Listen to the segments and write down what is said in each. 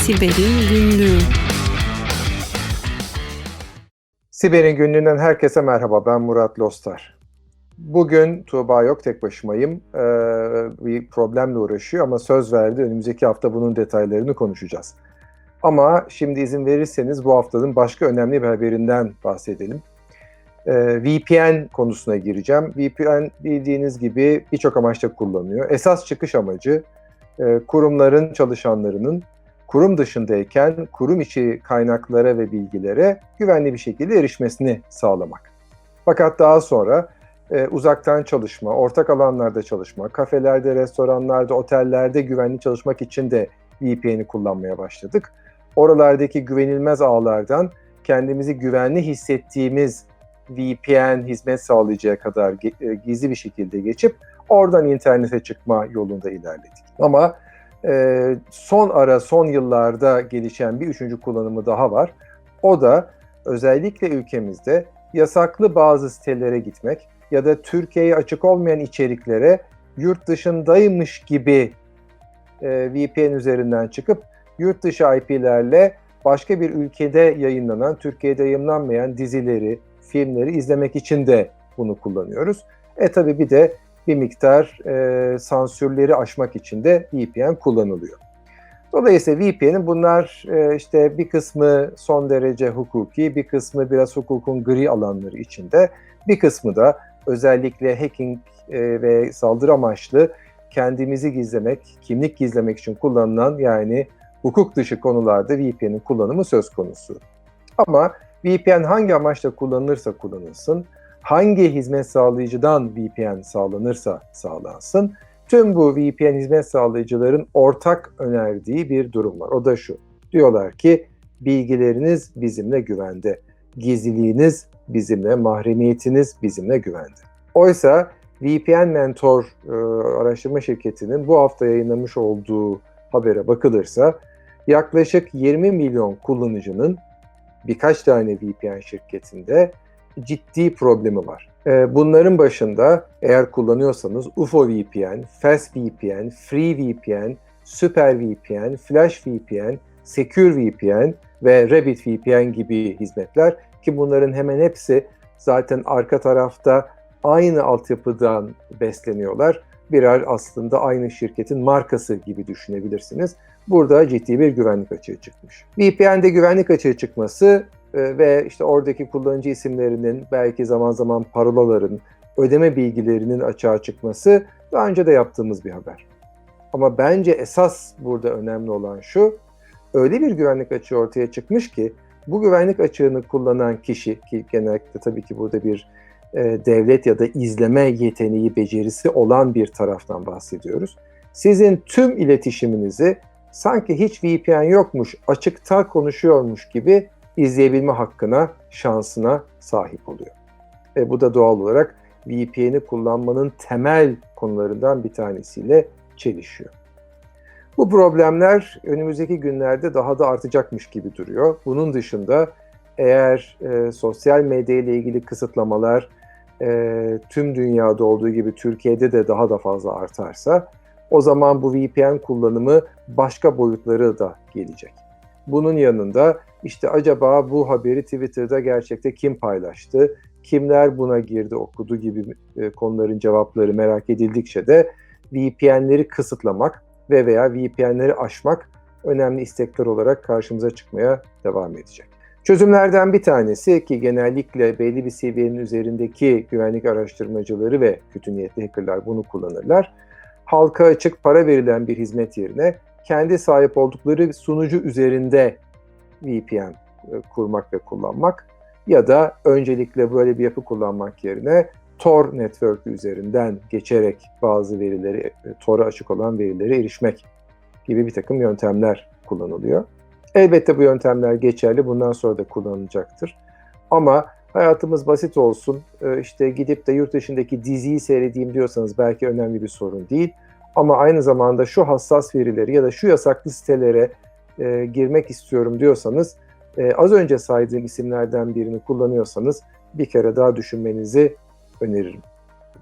Siber'in Günlüğü Siber'in günlüğünden herkese merhaba. Ben Murat Lostar. Bugün Tuğba yok, tek başımayım. Ee, bir problemle uğraşıyor ama söz verdi. Önümüzdeki hafta bunun detaylarını konuşacağız. Ama şimdi izin verirseniz bu haftanın başka önemli bir haberinden bahsedelim. Ee, VPN konusuna gireceğim. VPN bildiğiniz gibi birçok amaçla kullanıyor. Esas çıkış amacı e, kurumların çalışanlarının kurum dışındayken kurum içi kaynaklara ve bilgilere güvenli bir şekilde erişmesini sağlamak. Fakat daha sonra e, uzaktan çalışma, ortak alanlarda çalışma, kafelerde, restoranlarda, otellerde güvenli çalışmak için de VPN'i kullanmaya başladık. Oralardaki güvenilmez ağlardan kendimizi güvenli hissettiğimiz VPN hizmet sağlayacağı kadar e, gizli bir şekilde geçip oradan internete çıkma yolunda ilerledik. Ama e, son ara, son yıllarda gelişen bir üçüncü kullanımı daha var. O da özellikle ülkemizde yasaklı bazı sitelere gitmek ya da Türkiye'ye açık olmayan içeriklere yurt dışındaymış gibi e, VPN üzerinden çıkıp yurt dışı IP'lerle başka bir ülkede yayınlanan, Türkiye'de yayınlanmayan dizileri, filmleri izlemek için de bunu kullanıyoruz. E tabi bir de bir miktar e, sansürleri aşmak için de VPN kullanılıyor. Dolayısıyla VPN'in bunlar e, işte bir kısmı son derece hukuki, bir kısmı biraz hukukun gri alanları içinde, bir kısmı da özellikle hacking e, ve saldırı amaçlı kendimizi gizlemek, kimlik gizlemek için kullanılan yani hukuk dışı konularda VPN'in kullanımı söz konusu. Ama VPN hangi amaçla kullanılırsa kullanılsın, hangi hizmet sağlayıcıdan VPN sağlanırsa sağlansın, tüm bu VPN hizmet sağlayıcıların ortak önerdiği bir durum var. O da şu. Diyorlar ki bilgileriniz bizimle güvende. Gizliliğiniz bizimle, mahremiyetiniz bizimle güvende. Oysa VPN Mentor e, araştırma şirketinin bu hafta yayınlamış olduğu habere bakılırsa yaklaşık 20 milyon kullanıcının birkaç tane VPN şirketinde ciddi problemi var. Ee, bunların başında eğer kullanıyorsanız UFO VPN, Fast VPN, Free VPN, Super VPN, Flash VPN, Secure VPN ve Rabbit VPN gibi hizmetler ki bunların hemen hepsi zaten arka tarafta aynı altyapıdan besleniyorlar. Birer aslında aynı şirketin markası gibi düşünebilirsiniz. Burada ciddi bir güvenlik açığı çıkmış. VPN'de güvenlik açığı çıkması ee, ve işte oradaki kullanıcı isimlerinin belki zaman zaman parolaların, ödeme bilgilerinin açığa çıkması daha önce de yaptığımız bir haber. Ama bence esas burada önemli olan şu, öyle bir güvenlik açığı ortaya çıkmış ki bu güvenlik açığını kullanan kişi ki genellikle tabii ki burada bir e, devlet ya da izleme yeteneği, becerisi olan bir taraftan bahsediyoruz. Sizin tüm iletişiminizi sanki hiç VPN yokmuş, açıkta konuşuyormuş gibi izleyebilme hakkına, şansına sahip oluyor. E, bu da doğal olarak VPN'i kullanmanın temel konularından bir tanesiyle çelişiyor. Bu problemler önümüzdeki günlerde daha da artacakmış gibi duruyor. Bunun dışında eğer e, sosyal medya ile ilgili kısıtlamalar e, tüm dünyada olduğu gibi Türkiye'de de daha da fazla artarsa o zaman bu VPN kullanımı başka boyutları da gelecek. Bunun yanında işte acaba bu haberi Twitter'da gerçekte kim paylaştı, kimler buna girdi, okudu gibi e, konuların cevapları merak edildikçe de VPN'leri kısıtlamak ve veya VPN'leri aşmak önemli istekler olarak karşımıza çıkmaya devam edecek. Çözümlerden bir tanesi ki genellikle belli bir seviyenin üzerindeki güvenlik araştırmacıları ve kötü niyetli hackerlar bunu kullanırlar. Halka açık para verilen bir hizmet yerine kendi sahip oldukları sunucu üzerinde VPN e, kurmak ve kullanmak ya da öncelikle böyle bir yapı kullanmak yerine Tor network üzerinden geçerek bazı verileri, e, Tor'a açık olan verilere erişmek gibi bir takım yöntemler kullanılıyor. Elbette bu yöntemler geçerli, bundan sonra da kullanılacaktır. Ama hayatımız basit olsun, e, işte gidip de yurt dışındaki diziyi seyredeyim diyorsanız belki önemli bir sorun değil. Ama aynı zamanda şu hassas verileri ya da şu yasaklı sitelere e, girmek istiyorum diyorsanız, e, az önce saydığım isimlerden birini kullanıyorsanız bir kere daha düşünmenizi öneririm.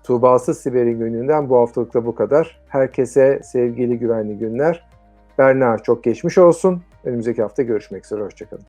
Tuğbasız Siber'in gününden bu haftalıkta bu kadar. Herkese sevgili güvenli günler. Berna çok geçmiş olsun. Önümüzdeki hafta görüşmek üzere. Hoşçakalın.